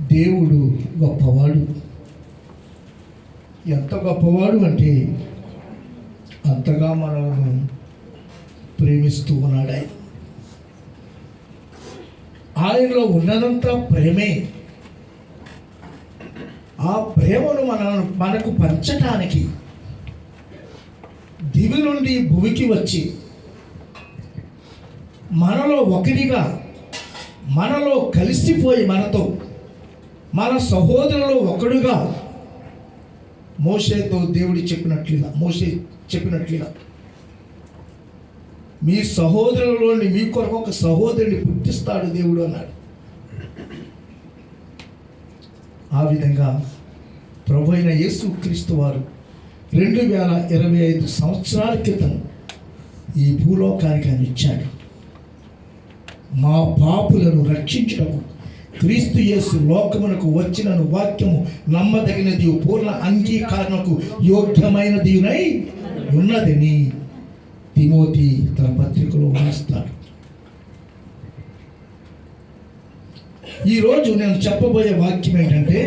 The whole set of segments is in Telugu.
దేవుడు గొప్పవాడు. ఎంత గొప్పవాడు అంటే అంతగా మనల్ని ప్రేమిస్తూ ఉన్నాడు ఆయన. ఆయనలో ఉన్నదంతా ప్రేమే. ఆ ప్రేమను మన మనకు పంచటానికి దివి నుండి భూమికి వచ్చి మనలో ఒకటిగా మనలో కలిసిపోయి మనతో మన సహోదరులో ఒకడుగా మోసేతో దేవుడు చెప్పినట్లుగా మోసే చెప్పినట్లుగా. మీ సహోదరులోని మీ కొరకు ఒక సహోదరుని పుట్టిస్తాడు దేవుడు అన్నాడు. ఆ విధంగా ప్రభు అయిన యేసు క్రీస్తు వారు రెండు వేల ఇరవై ఐదు సంవత్సరాల క్రితం ఈ భూలోకానికి ఆయన ఇచ్చాడు. మా పాపులను రక్షించడం క్రీస్తు యేసు లోకమునకు వచ్చినను వాక్యము నమ్మదగినది పూర్ణ అంగీకారణకు యోగ్యమైనది ఉన్నదని తిమోతి తన పత్రికలో రాస్తాడు. ఈరోజు నేను చెప్పబోయే వాక్యం ఏంటంటే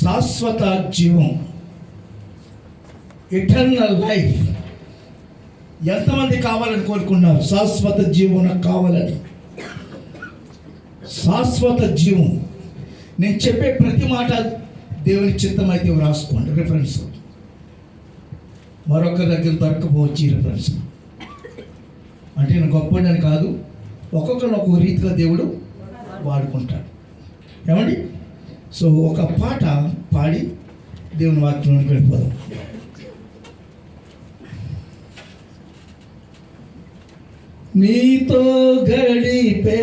శాశ్వత జీవం ఇటర్నల్ లైఫ్ ఎంతమంది కావాలని కోరుకున్నారు? శాశ్వత జీవన కావాలని. శాశ్వత జీవం. నేను చెప్పే ప్రతి మాట దేవుని చిత్తమైతే రాసుకోండి. రిఫరెన్స్ మరొక దగ్గర దొరకపోవచ్చు ఈ రిఫరెన్స్ అంటే నేను గొప్పని కాదు ఒక్కొక్కరు ఒక్కొక్క రీతిగా దేవుడు వాడుకుంటాడు. ఏమండి? సో ఒక పాట పాడి దేవుని వాక్యంలోకి వెళ్ళిపోదాం. నీతో గడిపే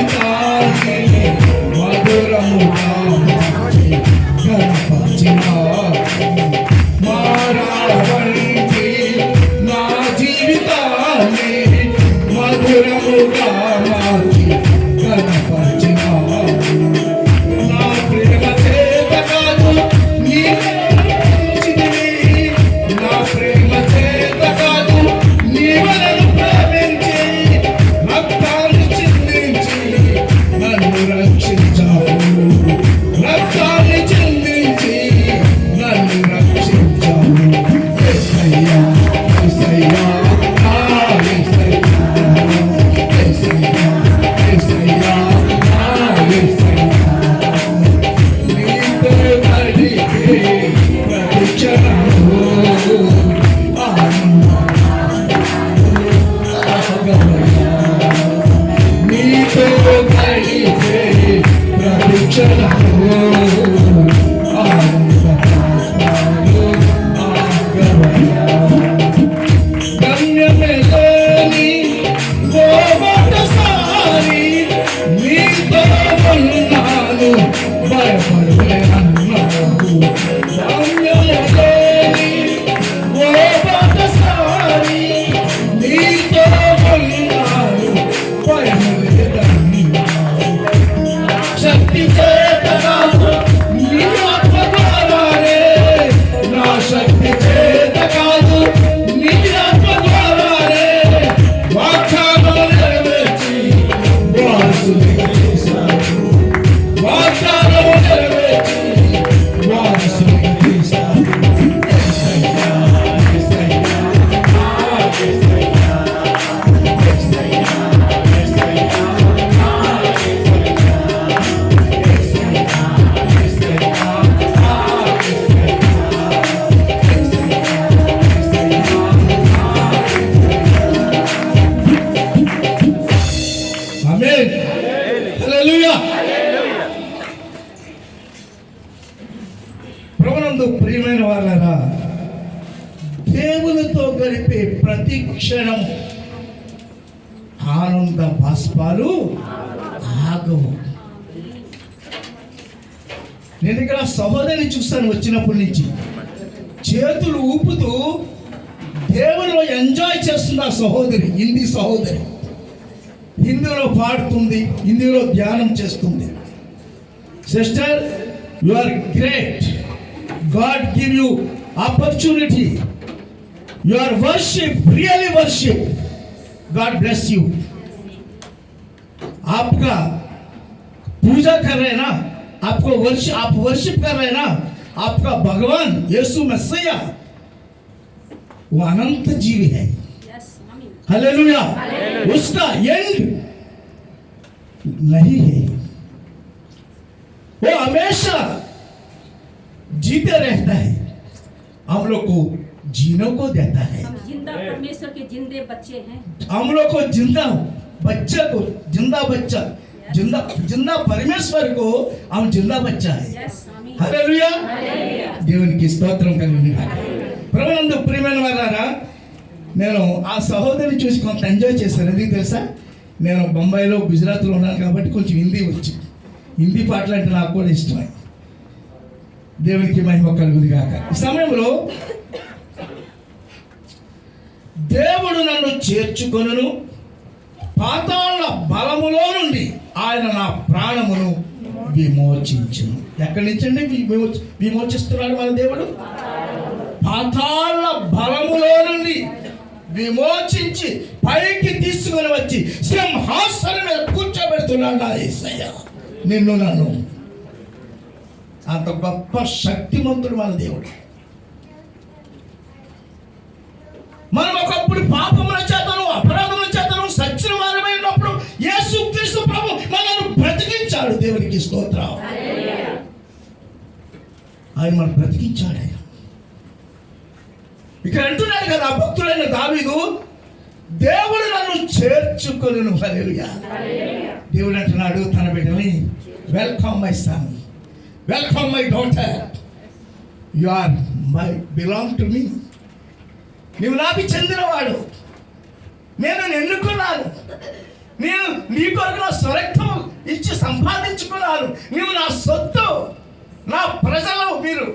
Thank you. to క్షణం ఆనంద బాష్పాలు ఆగవు. నేను ఇక్కడ సహోదరిని చూస్తాను వచ్చినప్పటి నుంచి. చేతులు ఊపుతూ దేవునిలో ఎంజాయ్ చేస్తుంది ఆ సహోదరి హిందీ సహోదరి. హిందీలో పాడుతుంది హిందీలో ధ్యానం చేస్తుంది. Sister you are great God give you opportunity your worship, really worship. God bless you. आपका पूजा कर रहे ना? आपको वर्ष आप वर्शिप कर रहे हैं ना? आपका भगवान यीशु मसीहा वो अनंत जीव है। हलेलुया उसका एंड नहीं है। वो हमेशा जीते रहता है। हम लोग को जीने को देता है हम जिंदा परमेश्वर के जिंदे बच्चे हैं हम लोग को जिंदा बच्चे को जिंदा बच्चा जिंदा जिंदा परमेश्वर को हम जिंदा बच्चा है यस आमीन హల్లెలూయా हालेलुया దేవునికి స్తోత్రం కలిగింది ప్రభునందు ప్రియమైన వారారా నేను ఆ సహోదరిని చూసి కొంత ఎంజాయ్ చేశాను ఎందుకు తెలుసా నేను బొంబాయిలో గుజరాత్లో ఉన్నాను కాబట్టి కొంచెం హిందీ వచ్చు హిందీ పాటలు అంటే నాకు కూడా ఇష్టమే దేవునికి మహిమ కలుగుది కాక ఈ సమయంలో దేవుడు నన్ను చేర్చుకొనును. పాతాళ బలములో నుండి ఆయన నా ప్రాణమును విమోచించును. ఎక్కడి నుంచి అండి? విమోచిస్తున్నాడు మన దేవుడు? పాతాళ బలములో నుండి విమోచించి పైకి తీసుకొని వచ్చి సింహాసనం మీద కూర్చోబెడుతున్నాడు నా నిన్ను నన్ను. అంత గొప్ప శక్తిమంతుడు మన దేవుడు. దేవునికి స్తోత్రం ఆయన మనం బ్రతికించాడు ఆయన. ఇక్కడ అంటున్నాడు కదా భక్తుడైన దావీదు దేవుడు నన్ను చేర్చుకొను హలేలుగా దేవుడు అంటున్నాడు తన బిడ్డని welcome my son welcome my daughter you are my belong to me నువ్వు నాకు చెందినవాడు. నేను ఎన్నుకున్నాను నేను నీ కొరకు నా స్వరక్తము ఇచ్చి సంపాదించుకున్నాను. నీవు నా సొత్తు నా ప్రజలు మీరు